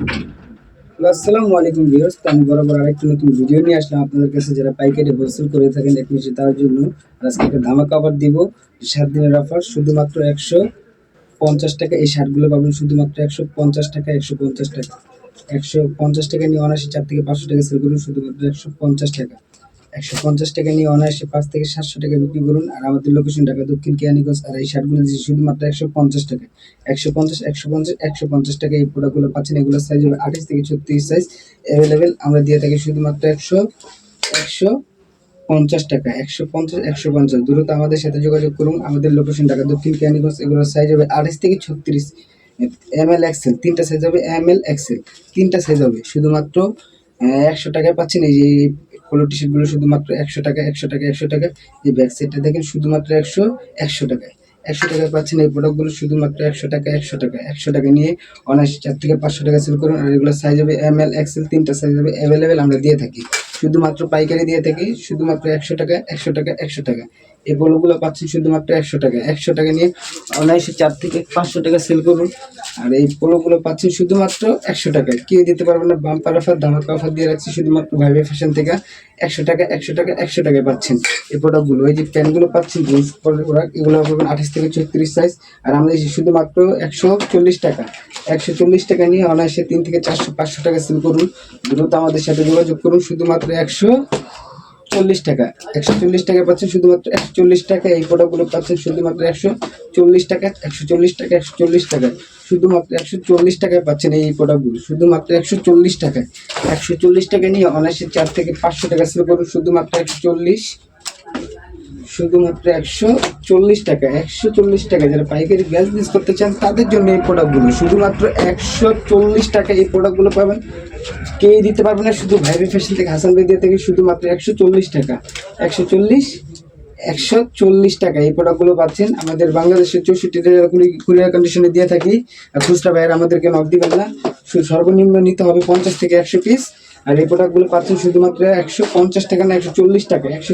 আসসালামু আলাইকুম ভিউয়ার্স। আমি বরাবর আরেকটি নতুন ভিডিও নিয়ে আসলাম। আপনাদের কাছে যারা পাইকারি হোলসেল করে থাকেন, এক মিশে তার জন্য আজকে একটা ধামাকা অফার দিব। সাত দিনের অফার শুধুমাত্র একশো পঞ্চাশ টাকা এই শার্টগুলো পাবেন। শুধুমাত্র একশো পঞ্চাশ টাকা, একশো পঞ্চাশ টাকা। একশো পঞ্চাশ টাকা নিয়ে অনাশি চার থেকে পাঁচশো টাকা সেল করুন। শুধুমাত্র একশো পঞ্চাশ টাকা। একশো পঞ্চাশ টাকা নিয়ে অনায়াসে পাঁচ থেকে সাতশো টাকা বিক্রি করুন। আর আমাদের লোকেশন ঢাকা দক্ষিণ কেয়ানীগঞ্জ। আর এই শার্টগুলো দিচ্ছি শুধুমাত্র একশো পঞ্চাশ টাকা, একশো পঞ্চাশ একশো পঞ্চাশ একশো পঞ্চাশ টাকা এই প্রোডাক্টগুলো পাচ্ছেন। এগুলো সাইজ হবে আঠাশ থেকে ছত্রিশ সাইজ অ্যাভেলেবেল আমরা দিয়ে থাকি শুধুমাত্র একশো একশো পঞ্চাশ টাকা, একশো পঞ্চাশ একশো পঞ্চাশ। দ্রুত আমাদের সাথে যোগাযোগ করুন। আমাদের লোকেশন ঢাকা দক্ষিণ কেয়ানীগঞ্জ। এগুলোর সাইজ হবে আঠাশ থেকে ছত্রিশ। এম এল এক্সেল তিনটা সাইজ হবে এম এল এক্সেল তিনটা সাইজ হবে শুধুমাত্র একশো টাকায় পাচ্ছেন। এই যে পোলো টি শার্টগুলো শুধুমাত্র একশো টাকা একশো টাকা একশো টাকা। এই ব্যাক সাইডটা দেখেন শুধুমাত্র একশো একশো টাকায়। একশো টাকায় পাচ্ছেন এই প্রোডাক্টগুলো শুধুমাত্র একশো টাকা একশো টাকা। একশো টাকা নিয়ে অনায়াসে চার থেকে পাঁচশো টাকা সেল করুন। আর এগুলো সাইজ হবে এম এল এক্সেল তিনটা সাইজ হবে অ্যাভেলেবেল আমরা দিয়ে থাকি। শুধুমাত্র পাইকারি দিয়ে থাকি, শুধুমাত্র একশো টাকা একশো টাকা একশো টাকা। এই পোলোগুলো পাচ্ছেন শুধুমাত্র একশো টাকা। একশো টাকা নিয়ে অনায়াসে চার থেকে পাঁচশো টাকা সেল করুন। আর এই পোলোগুলো পাচ্ছেন শুধুমাত্র একশো টাকায় কেউ দিতে পারবেন না, বাম্পার অফার ধামাকা অফার দিয়ে রাখছি, শুধুমাত্র ভাইবে ফ্যাশন থেকে একশো টাকা একশো টাকা, একশো টাকায় পাচ্ছেন এই প্রোডাক্টগুলো এই যে প্যান্টগুলো পাচ্ছেন জিন্স প্রোডাক্ট এগুলো পাবেন আঠাশ থেকে ছত্রিশ সাইজ আর আমরা শুধুমাত্র একশো চল্লিশ টাকা। একশো চল্লিশ টাকা নিয়ে অনায়াসে তিন থেকে চারশো পাঁচশো টাকা সেল করুন দ্রুত আমাদের সাথে যোগাযোগ করুন শুধুমাত্র একশো চল্লিশ টাকা একশো চল্লিশ টাকা পাচ্ছেন শুধুমাত্র একশো চল্লিশ টাকা এই প্রোডাক্টগুলো পাচ্ছেন শুধুমাত্র একশো চল্লিশ টাকা একশো চল্লিশ টাকা একশো চল্লিশ টাকা শুধুমাত্র একশো চল্লিশ টাকায় পাচ্ছেন এই প্রোডাক্টগুলো শুধুমাত্র একশো চল্লিশ টাকায় একশো চল্লিশ টাকা নিয়ে অনায়াসে চার থেকে পাঁচশো টাকা সেল করুন শুধুমাত্র একশো চল্লিশ শুধুমাত্র একশো চল্লিশ টাকা, একশো চল্লিশ টাকা যারা পাইকারি গ্যাস বিজ করতে চান, তাদের জন্য এই প্রোডাক্টগুলো শুধুমাত্র একশো চল্লিশ টাকা এই প্রোডাক্টগুলো পাবেন। কে দিতে পারবে না, শুধু ভাইবি ফ্যাশন থেকে, হাসান ভাই দিয়ে থেকে শুধুমাত্র একশো চল্লিশ টাকা। একশো চল্লিশ একশো চল্লিশ টাকা এই প্রোডাক্টগুলো পাচ্ছেন। আমাদের বাংলাদেশের চৌষট্টি টাকা কুরিয়ার কন্ডিশনে দিয়ে থাকি, আর খুচরা ভাইয়ের আমাদেরকে নক দিবেন না। সর্বনিম্ন নিতে হবে পঞ্চাশ থেকে একশো পিস আর এই প্রোডাক্টগুলো পাচ্ছেন শুধুমাত্র একশো পঞ্চাশ টাকা না, একশো চল্লিশ টাকা, একশো